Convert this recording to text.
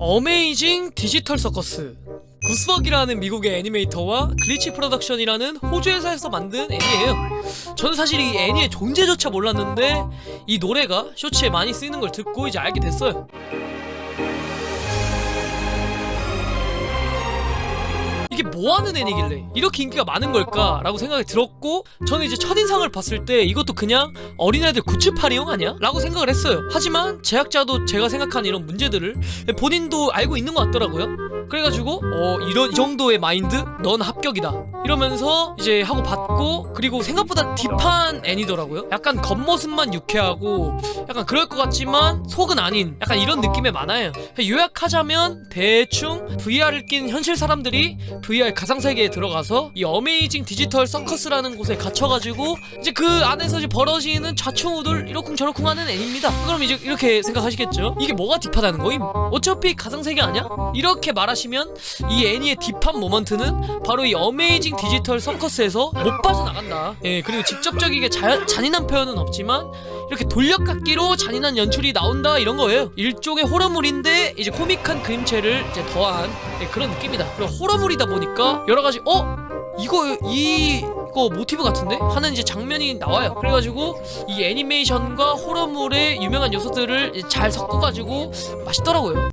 어메이징 디지털 서커스 구스벅이라는 미국의 애니메이터와 글리치 프로덕션이라는 호주 회사에서 만든 애니예요. 저는 사실 이 애니의 존재조차 몰랐는데 이 노래가 쇼츠에 많이 쓰이는 걸 듣고 이제 알게 됐어요. 이게 뭐하는 애니길래? 이렇게 인기가 많은 걸까라고 생각이 들었고 저는 이제 첫인상을 봤을 때 이것도 그냥 어린애들 굿즈팔이용 아니야? 라고 생각을 했어요. 하지만 제작자도 제가 생각한 이런 문제들을 본인도 알고 있는 것 같더라고요 그래가지고 어 이런 이 정도의 마인드? 넌 합격이다. 이러면서 이제 하고 봤고 그리고 생각보다 딥한 애니더라고요. 약간 겉모습만 유쾌하고 약간 그럴 것 같지만 속은 아닌 약간 이런 느낌의 많아요. 요약하자면 대충 VR을 낀 현실 사람들이 VR 가상세계에 들어가서 이 어메이징 디지털 서커스라는 곳에 갇혀가지고 이제 그 안에서 이제 벌어지는 좌충우돌 이러쿵저러쿵 하는 애니입니다. 그럼 이제 이렇게 생각하시겠죠? 이게 뭐가 딥하다는 거임? 어차피 가상세계 아니야? 이렇게 말하 시면 이 애니의 딥한 모먼트는 바로 이 어메이징 디지털 서커스에서 못 빠져나간다 예 그리고 직접적이게 자, 잔인한 표현은 없지만 이렇게 돌려깎기로 잔인한 연출이 나온다 이런 거예요. 일종의 호러물인데 이제 코믹한 그림체를 이제 더한 네, 그런 느낌이다. 그리고 호러물이다 보니까 여러 가지 어 이거 이 이거 모티브 같은데 하는 이제 장면이 나와요. 그래가지고 이 애니메이션과 호러물의 유명한 요소들을 잘 섞어가지고 맛있더라고요.